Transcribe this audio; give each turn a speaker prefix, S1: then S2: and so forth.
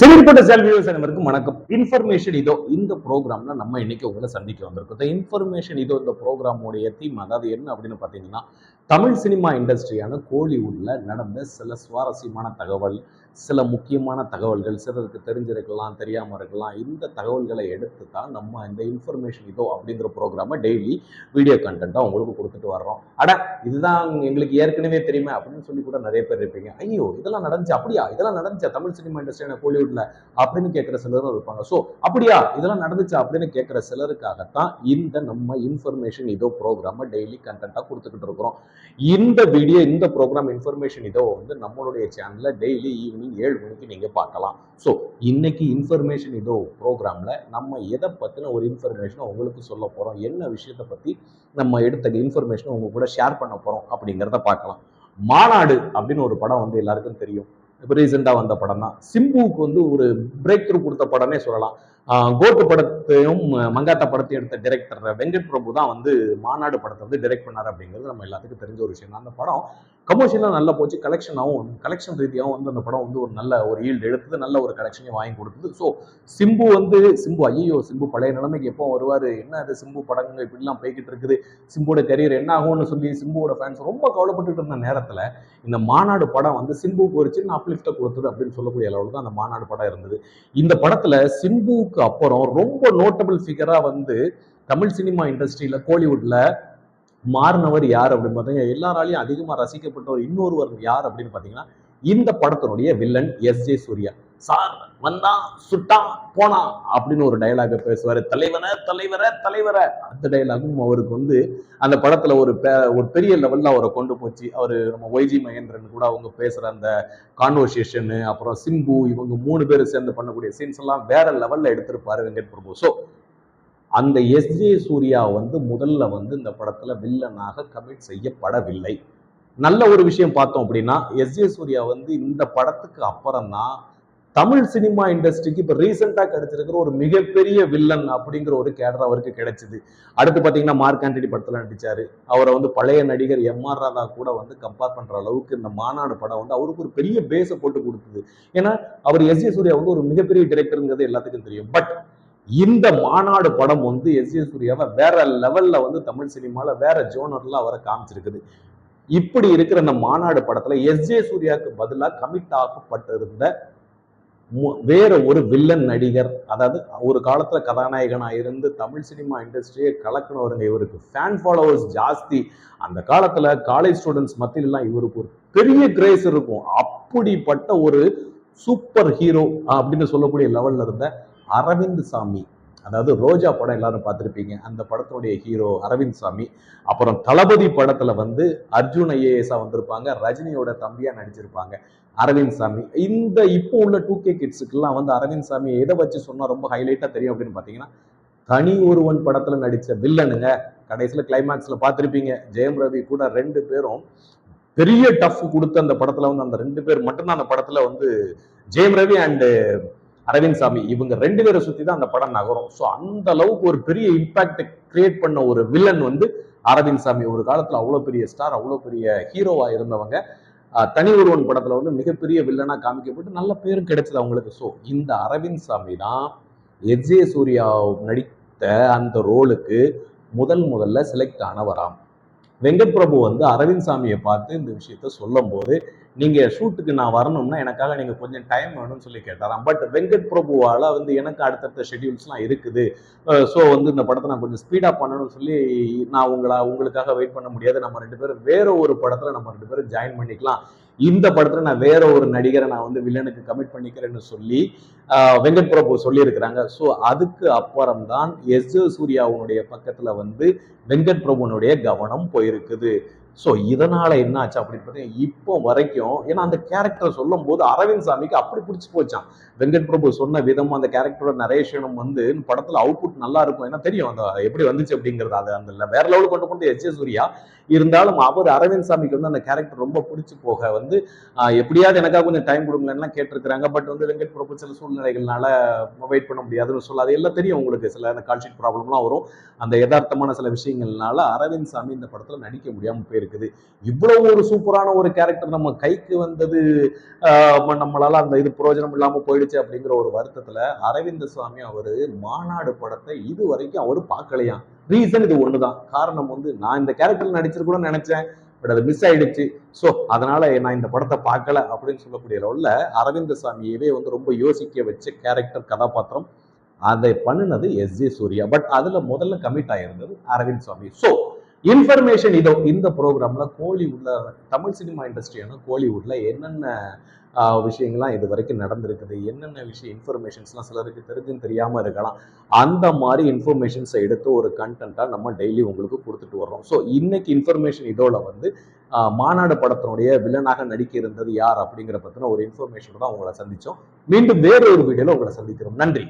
S1: சிறுபட்ட செல்வியூஸ் அனைவருக்கும் வணக்கம். இன்ஃபர்மேஷன் இதோ இந்த ப்ரோக்ராம்ல நம்ம இன்னைக்கு உங்களை சந்திக்க வந்திருக்கோம். இந்த இன்ஃபர்மேஷன் இதோ இந்த ப்ரோக்ராமோடைய தீம் அதாவது என்ன அப்படின்னு பார்த்தீங்கன்னா தமிழ் சினிமா இண்டஸ்ட்ரியான கோலிவுட்ல நடந்த சில சுவாரஸ்யமான தகவல் சில முக்கியமான தகவல்கள் சிலருக்கு தெரிஞ்சிருக்கலாம் தெரியாமல் இருக்கலாம். இந்த தகவல்களை எடுத்து தான் நம்ம இந்த இன்ஃபர்மேஷன் இதோ அப்படிங்கிற ப்ரோக்ராமை டெய்லி வீடியோ கண்டென்ட்டாக உங்களுக்கு கொடுத்துட்டு வர்றோம். அட இதுதான் எங்களுக்கு ஏற்கனவே தெரியுமே அப்படின்னு சொல்லி கூட நிறைய பேர் இருப்பீங்க. ஐயோ இதெல்லாம் நடந்துச்சு? அப்படியா? இதெல்லாம் நடந்துச்சா? தமிழ் சினிமா இண்டஸ்ட்ரியான கோலிவுட்ல அப்படின்னு கேட்குற சிலரும் இருப்பாங்க. ஸோ அப்படியா? இதெல்லாம் நடந்துச்சு? அப்படின்னு கேட்குற சிலருக்காகத்தான் இந்த நம்ம இன்ஃபர்மேஷன் இதோ ப்ரோக்ராமை டெய்லி கண்டென்ட்டாக கொடுத்துக்கிட்டு இருக்கிறோம். இந்த வீடியோ இந்த ப்ரோக்ராம் இன்ஃபர்மேஷன் இதோ வந்து நம்மளுடைய சேனல்ல டெய்லி ஈவினிங் ஏழு மணிக்கு நீங்க பார்க்கலாம். ஸோ இன்னைக்கு இன்ஃபர்மேஷன் இதோ ப்ரோக்ராம்ல நம்ம எதை பத்தின ஒரு இன்ஃபர்மேஷனை உங்களுக்கு சொல்ல போறோம்? என்ன விஷயத்தை பத்தி நம்ம எடுத்த இன்ஃபர்மேஷனை உங்க கூட ஷேர் பண்ண போறோம்? அப்படிங்கிறத பார்க்கலாம். மாநாடு அப்படின்னு ஒரு படம் வந்து எல்லாருக்கும் தெரியும். இப்போ ரீசெண்டாக வந்த படம் தான் சிம்புவுக்கு வந்து ஒரு பிரேக் த்ரூ கொடுத்த படமே சொல்லலாம். கோட்டு படத்தையும் மங்காத்தா படத்தையும் எடுத்த டைரக்டர் வெங்கட் பிரபு தான் வந்து மாநாடு படத்தை வந்து டைரக்ட் பண்ணார் அப்படிங்கிறது நம்ம எல்லாத்துக்கும் தெரிஞ்ச ஒரு விஷயம். அந்த படம் கமர்ஷியலாக நல்லா போச்சு. கலெக்ஷனாகவும் கலெக்ஷன் ரீதியாகவும் வந்து அந்த படம் வந்து ஒரு நல்ல ஒரு ஈல்டு எடுத்தது நல்ல ஒரு கலெக்ஷனையும் வாங்கி கொடுத்தது. ஸோ சிம்பு வந்து சிம்பு ஐயோ சிம்பு பழைய நிலைமைக்கு எப்போ வருவார்? என்ன அது சிம்பு படங்கள் இப்படிலாம் போய்கிட்டு இருக்குது? சிம்புவோட கரியர் என்ன ஆகும்னு சொல்லி சிம்புவோட ஃபேன்ஸ் ரொம்ப கவலைப்பட்டுட்டு இருந்த நேரத்தில் இந்த மாநாடு படம் வந்து சிம்புக்கு ஒரு சின்ன அப்லிஃப்ட்டை கொடுத்தது அப்படின்னு சொல்லக்கூடிய அளவில் தான் அந்த மாநாடு படம் இருந்தது. இந்த படத்தில் சிம்புக்கு சிம்புவுக்கு அப்புறம் ரொம்ப நோட்டபிள் ஃபிகராக வந்து தமிழ் சினிமா இண்டஸ்ட்ரியில கோலிவுட்ல மாறினவர் யார் அப்படின்னு பார்த்தீங்கன்னா எல்லாராலையும் அதிகமா ரசிக்கப்பட்ட ஒரு இன்னொருவர் யார் அப்படின்னு பார்த்தீங்கன்னா இந்த படத்தினுடைய villain S J Suryah sir வந்தான் சுட்டான் போனான் அப்படின்னு ஒரு டயலாக பேசுவாரு. தலைவன தலைவர தலைவர. அந்த டைலாகும் அவருக்கு வந்து அந்த படத்துல ஒரு பெ- ஒரு பெரிய லெவல்ல அவரை கொண்டு போச்சு. அவரு நம்ம ஒய்ஜி மகேந்திரன் கூட அவங்க பேசுற அந்த கான்வர்சேஷனு அப்புறம் சிம்பு இவங்க மூணு பேர் சேர்ந்து பண்ணக்கூடிய சீன்ஸ் எல்லாம் வேற லெவல்ல எடுத்திருப்பாரு வெங்கட் பிரபு. ஸோ அந்த எஸ் ஜே சூர்யா வந்து முதல்ல வந்து இந்த படத்துல வில்லனாக கமிட் செய்யப்படவில்லை. நல்ல ஒரு விஷயம் பார்த்தோம் அப்படின்னா எஸ் ஜே சூர்யா வந்து இந்த படத்துக்கு அப்புறம் தான் தமிழ் சினிமா இண்டஸ்ட்ரிக்கு இப்போ ரீசெண்டாக கிடைச்சிருக்கிற ஒரு மிகப்பெரிய வில்லன் அப்படிங்கிற ஒரு கேடர் அவருக்கு கிடைச்சது. அடுத்து பார்த்தீங்கன்னா மார்க் ஆண்டனி படத்தில் நடிச்சாரு. அவரை வந்து பழைய நடிகர் எம் ஆர் ராதா கூட வந்து கம்பேர் பண்ற அளவுக்கு இந்த மாநாடு படம் வந்து அவருக்கு ஒரு பெரிய பேஸை போட்டு கொடுத்தது. ஏன்னா அவர் எஸ் ஜே சூர்யா வந்து ஒரு மிகப்பெரிய டிரெக்டருங்கிறது எல்லாத்துக்கும் தெரியும். பட் இந்த மாநாடு படம் வந்து எஸ் ஏ சூர்யாவை வேற லெவல்ல வந்து தமிழ் சினிமால வேற ஜோனர்ல அவரை காமிச்சிருக்குது. இப்படி இருக்கிற இந்த மாநாடு படத்துல எஸ் ஜே சூர்யாவுக்கு பதிலாக கமிட் ஆகப்பட்டிருந்த வேற ஒரு வில்லன் நடிகர் அதாவது ஒரு காலத்துல கதாநாயகனா இருந்து தமிழ் சினிமா இண்டஸ்ட்ரியை கலக்கினவருங்க இவருக்கு. ஃபேன் ஃபாலோவர்ஸ் ஜாஸ்தி. அந்த காலத்துல காலேஜ் ஸ்டூடெண்ட்ஸ் மத்தியிலாம் இவருக்கு ஒரு பெரிய கிரேஸ் இருக்கும். அப்படிப்பட்ட ஒரு சூப்பர் ஹீரோ அப்படின்னு சொல்லக்கூடிய லெவல்ல இருந்த அரவிந்த் சாமி. அதாவது ரோஜா படம் எல்லாரும் பார்த்துருப்பீங்க. அந்த படத்தினுடைய ஹீரோ அரவிந்த் சாமி. அப்புறம் தளபதி படத்துல வந்து அர்ஜுன் ஐஏஎஸ்ஆ வந்திருப்பாங்க. ரஜினியோட தம்பியா நடிச்சிருப்பாங்க அரவிந்த் சாமி. இந்த இப்போ உள்ள டூ கே கிட்ஸுக்கெல்லாம் வந்து அரவிந்த் சாமி எதை வச்சு சொன்னா ரொம்ப ஹைலைட்டா தெரியும் அப்படின்னு பாத்தீங்கன்னா தனி ஒருவன் படத்துல நடிச்ச வில்லனுங்க கடைசியில் கிளைமேக்ஸில் பார்த்துருப்பீங்க. ஜெயம் ரவி கூட ரெண்டு பேரும் பெரிய டஃப் கொடுத்த அந்த படத்தில் வந்து அந்த ரெண்டு பேர் மட்டும்தான் அந்த படத்தில் வந்து ஜெயம் ரவி அண்டு அரவிந்த் சாமி இவங்க ரெண்டு பேரை சுத்தி தான் அந்த படம் நகரும். ஸோ அந்த அளவுக்கு ஒரு பெரிய இம்பாக்ட் கிரியேட் பண்ண ஒரு வில்லன் வந்து அரவிந்த் சாமி. ஒரு காலத்துல அவ்வளோ பெரிய ஸ்டார் அவ்வளோ பெரிய ஹீரோவா இருந்தவங்க. தனி ஒருவன் படத்துல வந்து மிகப்பெரிய வில்லனா காமிக்கப்பட்டு நல்ல பேரும் கிடைச்சது அவங்களுக்கு. ஸோ இந்த அரவிந்த் சாமி தான் எஸ். சூர்யா நடித்த அந்த ரோலுக்கு முதல் முதல்ல செலக்ட் ஆனவராம். வெங்கட் பிரபு வந்து அரவிந்த் சாமியை பார்த்து இந்த விஷயத்த சொல்லும்போது நீங்க ஷூட்டுக்கு நான் வரணும்னா எனக்காக நீங்க கொஞ்சம் டைம் வேணும்னு சொல்லி கேட்டாராம். பட் வெங்கட் பிரபுவால வந்து எனக்கு அடுத்தடுத்த ஷெட்யூல்ஸ்லாம் இருக்குது. ஸோ வந்து இந்த படத்தை நான் கொஞ்சம் ஸ்பீடா பண்ணணும்னு சொல்லி நான் உங்களா உங்களுக்காக வெயிட் பண்ண முடியாது. நம்ம ரெண்டு பேரும் வேற ஒரு படத்துல நம்ம ரெண்டு பேரும் ஜாயின் பண்ணிக்கலாம். இந்த படத்துல நான் வேற ஒரு நடிகரை நான் வந்து வில்லனுக்கு கமிட் பண்ணிக்கிறேன்னு சொல்லி ஆஹ் வெங்கட் பிரபு சொல்லியிருக்கிறாங்க. ஸோ அதுக்கு அப்புறம் தான் எஸ் சூர்யாவுடைய பக்கத்துல வந்து வெங்கட் பிரபுனுடைய கவனம் போயிருக்குது. ஸோ இதனால என்ன ஆச்சு அப்படின்னு பார்த்தீங்கன்னா இப்போ வரைக்கும் ஏன்னா அந்த கேரக்டரை சொல்லும் போது அரவிந்த் சாமிக்கு அப்படி பிடிச்சி போச்சான் வெங்கட் பிரபு சொன்ன விதமும் அந்த கேரக்டரோட நரேஷனும் வந்து படத்துல அவுட்புட் நல்லா இருக்கும். ஏன்னா தெரியும் அந்த எப்படி வந்துச்சு அப்படிங்கிறது. அது அந்த இல்லை வேற லெவலுக்கு கொண்டு கொண்டு எஸ். சூர்யா. இருந்தாலும் அவர் அரவிந்த் சாமிக்கு வந்து அந்த கேரக்டர் ரொம்ப பிடிச்சி போக வந்து எப்படியாவது எனக்காக கொஞ்சம் டைம் கொடுங்களேன்லாம் கேட்டிருக்கிறாங்க. பட் வந்து வெங்கட் பிரபு சில சூழ்நிலைகள்னால வெயிட் பண்ண முடியாதுன்னு சொல்ல அது எல்லாம் தெரியும் உங்களுக்கு. சில அந்த கால்ஷீட் ப்ராப்ளம்லாம் வரும். அந்த யதார்த்தமான சில விஷயங்கள்னால அரவிந்த் சாமி இந்த படத்துல நடிக்க முடியாமல் இருக்குது. போயிருக்குது இவ்வளவு ஒரு சூப்பரான ஒரு கேரக்டர் நம்ம கைக்கு வந்தது நம்மளால அந்த இது பிரயோஜனம் இல்லாம போயிடுச்சு அப்படிங்கிற ஒரு வருத்தத்துல அரவிந்த சுவாமி அவரு மாநாடு படத்தை இது வரைக்கும் அவரு பார்க்கலையாம் ரீசன் இது ஒண்ணுதான். காரணம் வந்து நான் இந்த கேரக்டர் நடிச்சிருக்கூட நினைச்சேன் பட் அது மிஸ் ஆயிடுச்சு. ஸோ அதனால நான் இந்த படத்தை பார்க்கல அப்படின்னு சொல்லக்கூடிய அளவுல அரவிந்த சாமியவே வந்து ரொம்ப யோசிக்க வச்ச கேரக்டர் கதாபாத்திரம். அதை பண்ணுனது எஸ் ஜே சூர்யா பட் அதுல முதல்ல கமிட் ஆயிருந்தது அரவிந்த் சுவாமி. ஸோ இன்ஃபர்மேஷன் இதோ இந்த ப்ரோக்ராம்ல கோலிவுட்ல தமிழ் சினிமா இண்டஸ்ட்ரியான கோலிவுட்ல என்னென்ன விஷயங்கள்லாம் இது வரைக்கும் நடந்திருக்குது? என்னென்ன விஷயம் இன்ஃபர்மேஷன்ஸ்லாம் சிலருக்கு தெரிஞ்சுன்னு தெரியாம இருக்கலாம். அந்த மாதிரி இன்ஃபர்மேஷன்ஸை எடுத்து ஒரு கண்டென்ட்டாக நம்ம டெய்லி உங்களுக்கு கொடுத்துட்டு வர்றோம். ஸோ இன்னைக்கு இன்ஃபர்மேஷன் இதோட வந்து மாநாடு படத்தினுடைய வில்லனாக நடிக்க இருந்தது யார் அப்படிங்கிற பற்றின ஒரு இன்ஃபர்மேஷன் தான் உங்களை சந்திச்சோம். மீண்டும் வேற ஒரு வீடியோவில் உங்களை சந்திக்கிறோம். நன்றி.